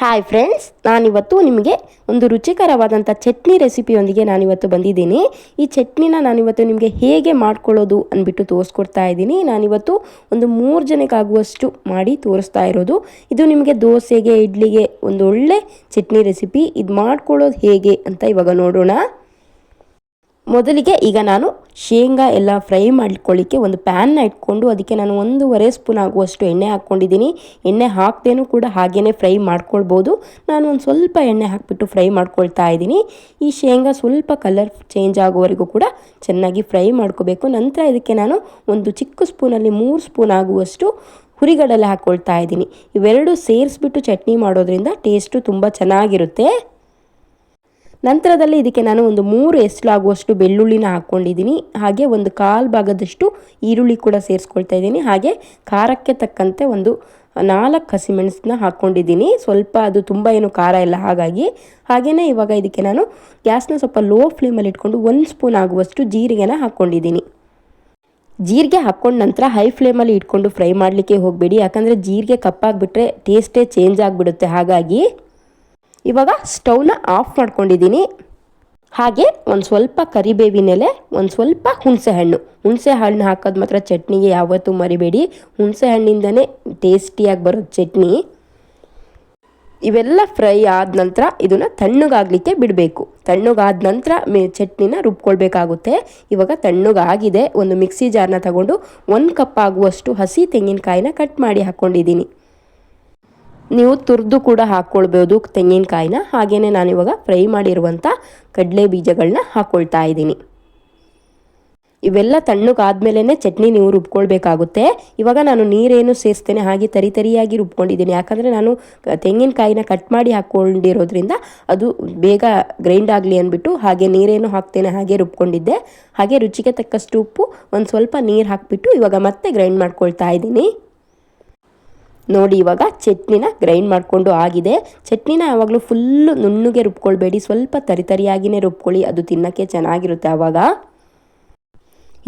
Hi friends ನಾನಿವತ್ತು ನಿಮಗೆ ಒಂದು ರುಚಿಕರವಾದಂಥ ಚಟ್ನಿ ರೆಸಿಪಿಯೊಂದಿಗೆ ನಾನಿವತ್ತು ಬಂದಿದ್ದೀನಿ. ಈ ಚಟ್ನಿನ ನಾನಿವತ್ತು ನಿಮಗೆ ಹೇಗೆ ಮಾಡ್ಕೊಳ್ಳೋದು ಅಂದ್ಬಿಟ್ಟು ತೋರಿಸ್ಕೊಡ್ತಾ ಇದ್ದೀನಿ. ನಾನಿವತ್ತು ಒಂದು ಮೂರು ಜನಕ್ಕಾಗುವಷ್ಟು ಮಾಡಿ ತೋರಿಸ್ತಾ ಇರೋದು. ಇದು ನಿಮಗೆ ದೋಸೆಗೆ, ಇಡ್ಲಿಗೆ ಒಂದು ಒಳ್ಳೆ ಚಟ್ನಿ ರೆಸಿಪಿ. ಇದು ಮಾಡ್ಕೊಳ್ಳೋದು ಹೇಗೆ ಅಂತ ಇವಾಗ ನೋಡೋಣ. ಮೊದಲಿಗೆ ಈಗ ನಾನು ಶೇಂಗಾ ಎಲ್ಲ ಫ್ರೈ ಮಾಡ್ಕೊಳ್ಳಿಕ್ಕೆ ಒಂದು ಪ್ಯಾನ್ನ ಇಟ್ಕೊಂಡು ಅದಕ್ಕೆ ನಾನು ಒಂದೂವರೆ ಸ್ಪೂನ್ ಆಗುವಷ್ಟು ಎಣ್ಣೆ ಹಾಕ್ಕೊಂಡಿದ್ದೀನಿ. ಎಣ್ಣೆ ಹಾಕ್ದೇನೂ ಕೂಡ ಹಾಗೇ ಫ್ರೈ ಮಾಡ್ಕೊಳ್ಬೋದು. ನಾನು ಒಂದು ಸ್ವಲ್ಪ ಎಣ್ಣೆ ಹಾಕಿಬಿಟ್ಟು ಫ್ರೈ ಮಾಡ್ಕೊಳ್ತಾ ಇದ್ದೀನಿ. ಈ ಶೇಂಗಾ ಸ್ವಲ್ಪ ಕಲರ್ ಚೇಂಜ್ ಆಗೋವರೆಗೂ ಕೂಡ ಚೆನ್ನಾಗಿ ಫ್ರೈ ಮಾಡ್ಕೋಬೇಕು. ನಂತರ ಇದಕ್ಕೆ ನಾನು ಒಂದು ಚಿಕ್ಕ ಸ್ಪೂನಲ್ಲಿ ಮೂರು ಸ್ಪೂನ್ ಆಗುವಷ್ಟು ಹುರಿಗಡಲೆ ಹಾಕ್ಕೊಳ್ತಾ ಇದ್ದೀನಿ. ಇವೆರಡು ಸೇರಿಸ್ಬಿಟ್ಟು ಚಟ್ನಿ ಮಾಡೋದ್ರಿಂದ ಟೇಸ್ಟು ತುಂಬ ಚೆನ್ನಾಗಿರುತ್ತೆ. ನಂತರದಲ್ಲಿ ಇದಕ್ಕೆ ನಾನು ಒಂದು ಮೂರು ಎಸ್ಲಾಗುವಷ್ಟು ಬೆಳ್ಳುಳ್ಳಿನ ಹಾಕ್ಕೊಂಡಿದ್ದೀನಿ. ಹಾಗೆ ಒಂದು ಕಾಲು ಭಾಗದಷ್ಟು ಈರುಳ್ಳಿ ಕೂಡ ಸೇರಿಸ್ಕೊಳ್ತಾ ಇದ್ದೀನಿ. ಹಾಗೆ ಖಾರಕ್ಕೆ ತಕ್ಕಂತೆ ಒಂದು ನಾಲ್ಕು ಹಸಿಮೆಣಸನ್ನ ಹಾಕ್ಕೊಂಡಿದ್ದೀನಿ. ಸ್ವಲ್ಪ ಅದು ತುಂಬ ಏನು ಖಾರ ಇಲ್ಲ, ಹಾಗಾಗಿ. ಹಾಗೆಯೇ ಇವಾಗ ಇದಕ್ಕೆ ನಾನು ಗ್ಯಾಸ್ನ ಸ್ವಲ್ಪ ಲೋ ಫ್ಲೇಮಲ್ಲಿ ಇಟ್ಕೊಂಡು ಒಂದು ಸ್ಪೂನ್ ಆಗುವಷ್ಟು ಜೀರಿಗೆನ ಹಾಕ್ಕೊಂಡಿದ್ದೀನಿ. ಜೀರಿಗೆ ಹಾಕ್ಕೊಂಡ ನಂತರ ಹೈ ಫ್ಲೇಮಲ್ಲಿ ಇಟ್ಕೊಂಡು ಫ್ರೈ ಮಾಡಲಿಕ್ಕೆ ಹೋಗಬೇಡಿ. ಯಾಕಂದರೆ ಜೀರಿಗೆ ಕಪ್ಪಾಗಿಬಿಟ್ರೆ ಟೇಸ್ಟೇ ಚೇಂಜ್ ಆಗಿಬಿಡುತ್ತೆ. ಹಾಗಾಗಿ ಇವಾಗ ಸ್ಟವ್ನ ಆಫ್ ಮಾಡ್ಕೊಂಡಿದ್ದೀನಿ. ಹಾಗೆ ಒಂದು ಸ್ವಲ್ಪ ಕರಿಬೇವಿನೆಲೆ ಒಂದು ಸ್ವಲ್ಪ ಹುಣಸೆ ಹಣ್ಣು. ಹುಣಸೆ ಹಣ್ಣು ಹಾಕೋದು ಮಾತ್ರ ಚಟ್ನಿಗೆ ಯಾವತ್ತೂ ಮರಿಬೇಡಿ. ಹುಣಸೆ ಹಣ್ಣಿಂದನೇ ಟೇಸ್ಟಿಯಾಗಿ ಬರೋದು ಚಟ್ನಿ. ಇವೆಲ್ಲ ಫ್ರೈ ಆದ ನಂತರ ಇದನ್ನು ತಣ್ಣಗಾಗಲಿಕ್ಕೆ ಬಿಡಬೇಕು. ತಣ್ಣಗಾದ ನಂತರ ಮೇ ಚಟ್ನಿನ ರುಬ್ಕೊಳ್ಬೇಕಾಗುತ್ತೆ. ಇವಾಗ ತಣ್ಣಗಾಗಿದೆ. ಒಂದು ಮಿಕ್ಸಿ ಜಾರ್ನ ತಗೊಂಡು ಒಂದು ಕಪ್ ಆಗುವಷ್ಟು ಹಸಿ ತೆಂಗಿನಕಾಯಿನ ಕಟ್ ಮಾಡಿ ಹಾಕ್ಕೊಂಡಿದ್ದೀನಿ ನೀವು ತುರಿದು ಕೂಡ ಹಾಕ್ಕೊಳ್ಬೋದು ತೆಂಗಿನಕಾಯಿನ. ಹಾಗೆಯೇ ನಾನಿವಾಗ ಫ್ರೈ ಮಾಡಿರುವಂಥ ಕಡಲೆ ಬೀಜಗಳನ್ನ ಹಾಕ್ಕೊಳ್ತಾ ಇದ್ದೀನಿ. ಇವೆಲ್ಲ ತಣ್ಣಗಾದ್ಮೇಲೆ ಚಟ್ನಿ ನೀವು ರುಬ್ಕೊಳ್ಬೇಕಾಗುತ್ತೆ. ಇವಾಗ ನಾನು ನೀರೇನು ಸೇರಿಸ್ತೇನೆ, ಹಾಗೆ ತರಿ ತರಿಯಾಗಿ ರುಬ್ಕೊಂಡಿದ್ದೀನಿ. ಯಾಕಂದರೆ ನಾನು ತೆಂಗಿನಕಾಯಿನ ಕಟ್ ಮಾಡಿ ಹಾಕ್ಕೊಂಡಿರೋದ್ರಿಂದ ಅದು ಬೇಗ ಗ್ರೈಂಡ್ ಆಗಲಿ ಅಂದ್ಬಿಟ್ಟು ಹಾಗೆ ನೀರೇನು ಹಾಕ್ತೇನೆ, ಹಾಗೆ ರುಬ್ಕೊಂಡಿದ್ದೆ. ಹಾಗೆ ರುಚಿಗೆ ತಕ್ಕಷ್ಟು ಉಪ್ಪು, ಒಂದು ಸ್ವಲ್ಪ ನೀರು ಹಾಕಿಬಿಟ್ಟು ಇವಾಗ ಮತ್ತೆ ಗ್ರೈಂಡ್ ಮಾಡ್ಕೊಳ್ತಾ ಇದ್ದೀನಿ. ನೋಡಿ, ಇವಾಗ ಚಟ್ನಿನ ಗ್ರೈಂಡ್ ಮಾಡಿಕೊಂಡು ಆಗಿದೆ. ಚಟ್ನಿನ ಯಾವಾಗಲೂ ಫುಲ್ಲು ನುಣ್ಣಗೆ ರುಬ್ಕೊಳ್ಬೇಡಿ. ಸ್ವಲ್ಪ ತರಿ ತರಿಯಾಗಿಯೇ ರುಬ್ಕೊಳ್ಳಿ. ಅದು ತಿನ್ನೋಕ್ಕೆ ಚೆನ್ನಾಗಿರುತ್ತೆ ಆವಾಗ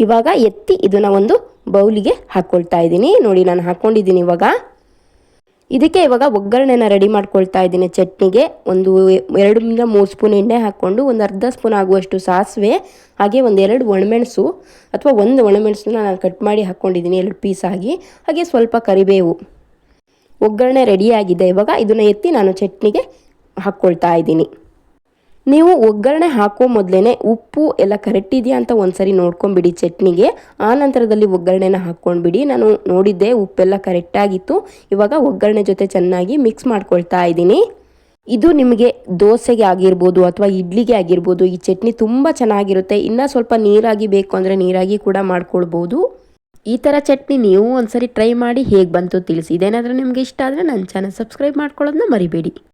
ಇವಾಗ ಎತ್ತಿ ಇದನ್ನು ಒಂದು ಬೌಲಿಗೆ ಹಾಕ್ಕೊಳ್ತಾ ಇದ್ದೀನಿ. ನೋಡಿ, ನಾನು ಹಾಕ್ಕೊಂಡಿದ್ದೀನಿ ಇವಾಗ. ಇದಕ್ಕೆ ಇವಾಗ ಒಗ್ಗರಣೆನ ರೆಡಿ ಮಾಡ್ಕೊಳ್ತಾ ಇದ್ದೀನಿ ಚಟ್ನಿಗೆ. ಒಂದು ಎರಡರಿಂದ ಮೂರು ಸ್ಪೂನ್ ಎಣ್ಣೆ ಹಾಕ್ಕೊಂಡು ಒಂದು ಅರ್ಧ ಸ್ಪೂನ್ ಆಗುವಷ್ಟು ಸಾಸಿವೆ, ಹಾಗೆ ಒಂದು ಎರಡು ಒಣಮೆಣಸು ಅಥವಾ ಒಂದು ಒಣಮೆಣಸನ್ನ ನಾನು ಕಟ್ ಮಾಡಿ ಹಾಕ್ಕೊಂಡಿದ್ದೀನಿ ಎರಡು ಪೀಸ್ ಆಗಿ. ಹಾಗೆ ಸ್ವಲ್ಪ ಕರಿಬೇವು. ಒಗ್ಗರಣೆ ರೆಡಿಯಾಗಿದೆ. ಇವಾಗ ಇದನ್ನು ಎತ್ತಿ ನಾನು ಚಟ್ನಿಗೆ ಹಾಕ್ಕೊಳ್ತಾ ಇದ್ದೀನಿ. ನೀವು ಒಗ್ಗರಣೆ ಹಾಕೋ ಮೊದಲೇ ಉಪ್ಪು ಎಲ್ಲ ಕರೆಕ್ಟ್ ಇದೆಯಾ ಅಂತ ಒಂದ್ಸರಿ ನೋಡ್ಕೊಂಬಿಡಿ ಚಟ್ನಿಗೆ. ಆ ನಂತರದಲ್ಲಿ ಒಗ್ಗರಣೆನ ಹಾಕ್ಕೊಂಡ್ಬಿಡಿ. ನಾನು ನೋಡಿದ್ದೆ ಉಪ್ಪೆಲ್ಲ ಕರೆಕ್ಟಾಗಿತ್ತು ಇವಾಗ ಒಗ್ಗರಣೆ ಜೊತೆ ಚೆನ್ನಾಗಿ ಮಿಕ್ಸ್ ಮಾಡ್ಕೊಳ್ತಾ ಇದ್ದೀನಿ. ಇದು ನಿಮಗೆ ದೋಸೆಗೆ ಆಗಿರ್ಬೋದು ಅಥವಾ ಇಡ್ಲಿಗೆ ಆಗಿರ್ಬೋದು ಈ ಚಟ್ನಿ ತುಂಬ ಚೆನ್ನಾಗಿರುತ್ತೆ. ಇನ್ನೂ ಸ್ವಲ್ಪ ನೀರಾಗಿ ಬೇಕು ಅಂದರೆ ನೀರಾಗಿ ಕೂಡ ಮಾಡ್ಕೊಳ್ಬೋದು. ಈ ಥರ ಚಟ್ನಿ ನೀವು ಒಂದ್ಸರಿ ಟ್ರೈ ಮಾಡಿ ಹೇಗೆ ಬಂತು ತಿಳಿಸಿ. ಇದೇನಾದರೂ ನಿಮಗೆ ಇಷ್ಟ ಆದರೆ ನನ್ನ ಚಾನಲ್ ಸಬ್ಸ್ಕ್ರೈಬ್ ಮಾಡ್ಕೊಳ್ಳೋದನ್ನ ಮರಿಬೇಡಿ.